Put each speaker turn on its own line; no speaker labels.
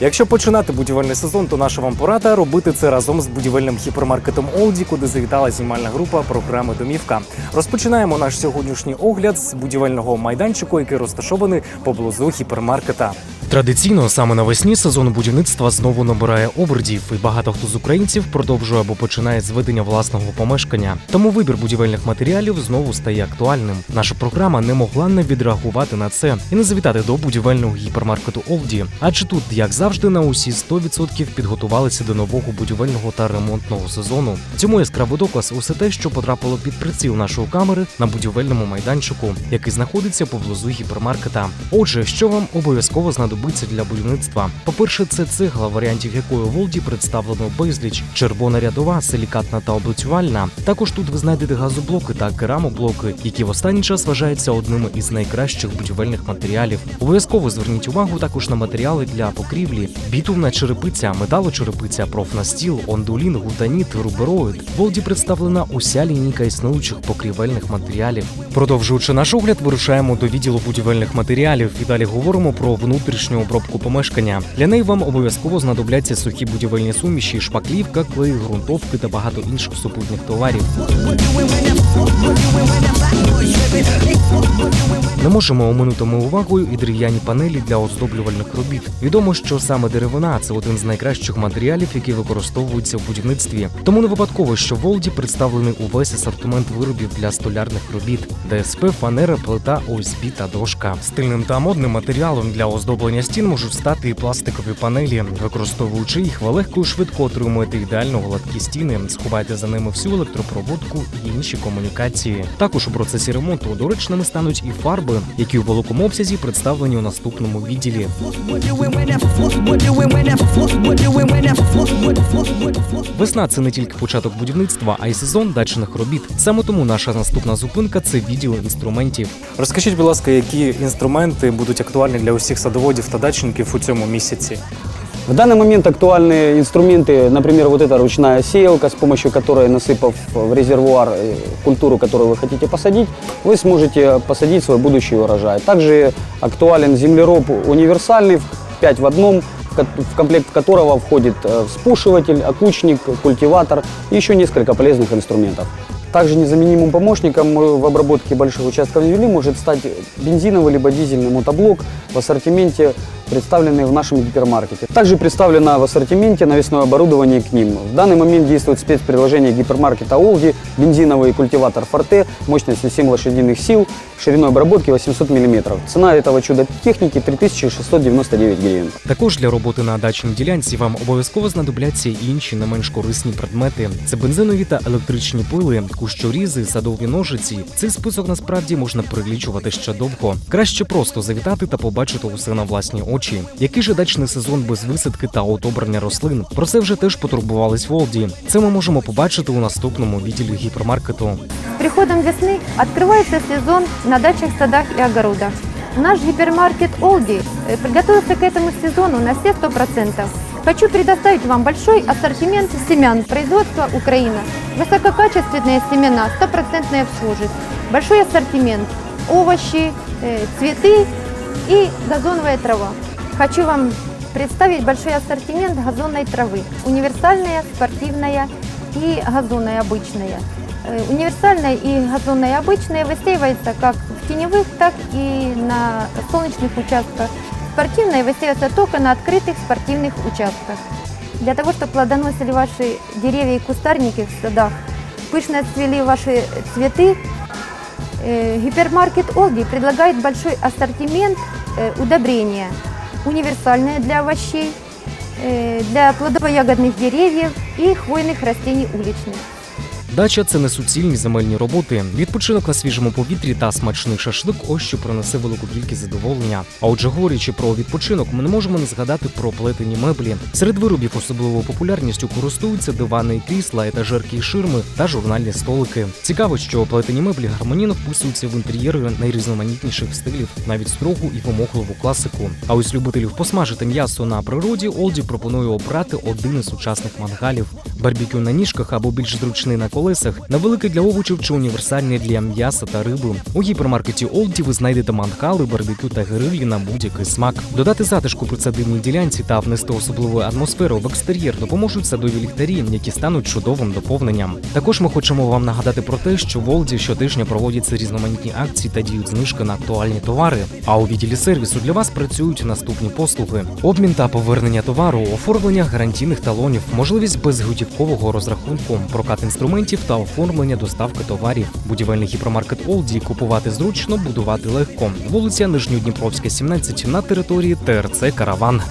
Якщо починати будівельний сезон, то наша вам порада робити це разом з будівельним гіпермаркетом Олді, куди завітала знімальна група програми Домівка. Розпочинаємо наш сьогоднішній огляд з будівельного майданчику, який розташований поблизу гіпермаркета. Традиційно саме навесні сезон будівництва знову набирає обертів, і багато хто з українців продовжує або починає зведення власного помешкання. Тому вибір будівельних матеріалів знову стає актуальним. Наша програма не могла не відреагувати на це і не завітати до будівельного гіпермаркету Олді. Адже тут, як завжди, на усі 100% підготувалися до нового будівельного та ремонтного сезону. Цьому яскравий доказ усе те, що потрапило під приціл нашої камери на будівельному майданчику, який знаходиться поблизу гіпермаркета. Отже, що вам обов'язково знадобиться для будівництва? По-перше, це цегла, варіантів якої у Волді представлено безліч, червона рядова, силікатна та облицювальна. Також тут ви знайдете газоблоки та керамоблоки, які в останній час вважаються одними із найкращих будівельних матеріалів. Обов'язково зверніть увагу також на матеріали для покрівлі: бітумна черепиця, металочерепиця, профнастіл, ондулін, гутаніт, рубероїд. В Волді представлена уся лінійка існуючих покрівельних матеріалів. Продовжуючи наш огляд, вирушаємо до відділу будівельних матеріалів і далі говоримо про внутрішню обробку помешкання. Для неї вам обов'язково знадобляться сухі будівельні суміші, шпаклівка, клей, ґрунтовки та багато інших супутніх товарів. Не можемо оминути ми увагою і дерев'яні панелі для оздоблювальних робіт. Відомо, що саме деревина це один з найкращих матеріалів, які використовуються в будівництві. Тому не випадково, що в Волді представлений увесь асортимент виробів для столярних робіт: ДСП, фанера, плита, ОСБ та дошка. Стильним та модним матеріалом для оздоблення стін можуть стати і пластикові панелі. Використовуючи їх, ви легко і швидко отримуєте ідеально гладкі стіни, сховайте за ними всю електропроводку і інші комунікації. Також у процесі ремонту доречними стануть і фарби, які у великому обсязі представлені у наступному відділі. Весна це не тільки початок будівництва, а й сезон дачних робіт. Саме тому наша наступна зупинка це відділ інструментів. Розкажіть, будь ласка, які інструменти будуть актуальні для усіх садоводів та дачників у цьому місяці?
В данный момент актуальны инструменты, например, вот эта ручная сеялка, с помощью которой, насыпав в резервуар э, культуру, которую вы хотите посадить, вы сможете посадить свой будущий урожай. Также актуален землероб универсальный, 5 в одном, в ко- в комплект которого входит э, вспушиватель, окучник, культиватор и еще несколько полезных инструментов. Также незаменимым помощником э, в обработке больших участков земли может стать бензиновый либо дизельный мотоблок в ассортименте, представленный в нашем гипермаркете. Также представлено в ассортименте навесное оборудование к ним. В данный момент действует спецпредложение гипермаркета «Олди», бензиновый культиватор «Форте» мощностью 7 лошадиных сил, шириной обработки 800 мм. Цена этого чуда техники 3699 гривен.
Також для роботи на дачній ділянці вам обов'язково знадобляться і інші не менш корисні предмети. Це бензинові та електричні пили, кущорізи, садові ножиці. Цей список насправді можна перелічувати ще довго. Краще просто завітати та побачити усе на власні очі. Який же дачний сезон без висадки та отобрання рослин? Про це вже теж потурбувались Волді. Це ми можемо побачити у наступному відділі гіпермаркету.
С приходом весны открывается сезон на дачах, садах и огородах. Наш гипермаркет «Олди» э, приготовился к этому сезону на все 100%. Хочу предоставить вам большой ассортимент семян производства Украина. Высококачественные семена, стопроцентная обслуживаемость. Большой ассортимент овощи, э, цветы и газоновая трава. Хочу вам представить большой ассортимент газонной травы. Универсальная, спортивная и газонная обычная. Э, Универсальная и газонная обычная высеивается как в теневых, так и на солнечных участках. Спортивная высеивается только на открытых спортивных участках. Для того, чтобы плодоносили ваши деревья и кустарники в садах, пышно цвели ваши цветы, э, гипермаркет Олди предлагает большой ассортимент э, удобрения. Универсальное для овощей, э, для плодово-ягодных деревьев и хвойных растений уличных.
Дача це не суцільні земельні роботи. Відпочинок на свіжому повітрі та смачний шашлик ось що принесе велику кількість задоволення. А отже, говорячи про відпочинок, ми не можемо не згадати про плетені меблі. Серед виробів особливою популярністю користуються дивани і крісла, етажерки і ширми та журнальні столики. Цікаво, що плетені меблі гармонійно вписуються в інтер'єри найрізноманітніших стилів, навіть строгу і вимогливу класику. А ось любителів посмажити м'ясо на природі Олді пропонує обрати один із сучасних мангалів. Барбекю на ніжках або більш зручний на колесах, невеликий для овочів чи універсальний для м'яса та риби. У гіпермаркеті Олді ви знайдете мангали, барбекю та грилі на будь-який смак. Додати затишку при садибній ділянці та внести особливу атмосферу в екстер'єр допоможуть садові ліхтарі, які стануть чудовим доповненням. Також ми хочемо вам нагадати про те, що в Олді щотижня проводяться різноманітні акції та діють знижки на актуальні товари. А у відділі сервісу для вас працюють наступні послуги: обмін та повернення товару, оформлення гарантійних талонів, можливість безготівкового розрахунку, прокат інструментів та оформлення доставки товарів. Будівельний гіпермаркет Олді купувати зручно, будувати легко. Вулиця Нижньодніпровська, 17 на території ТРЦ Караван.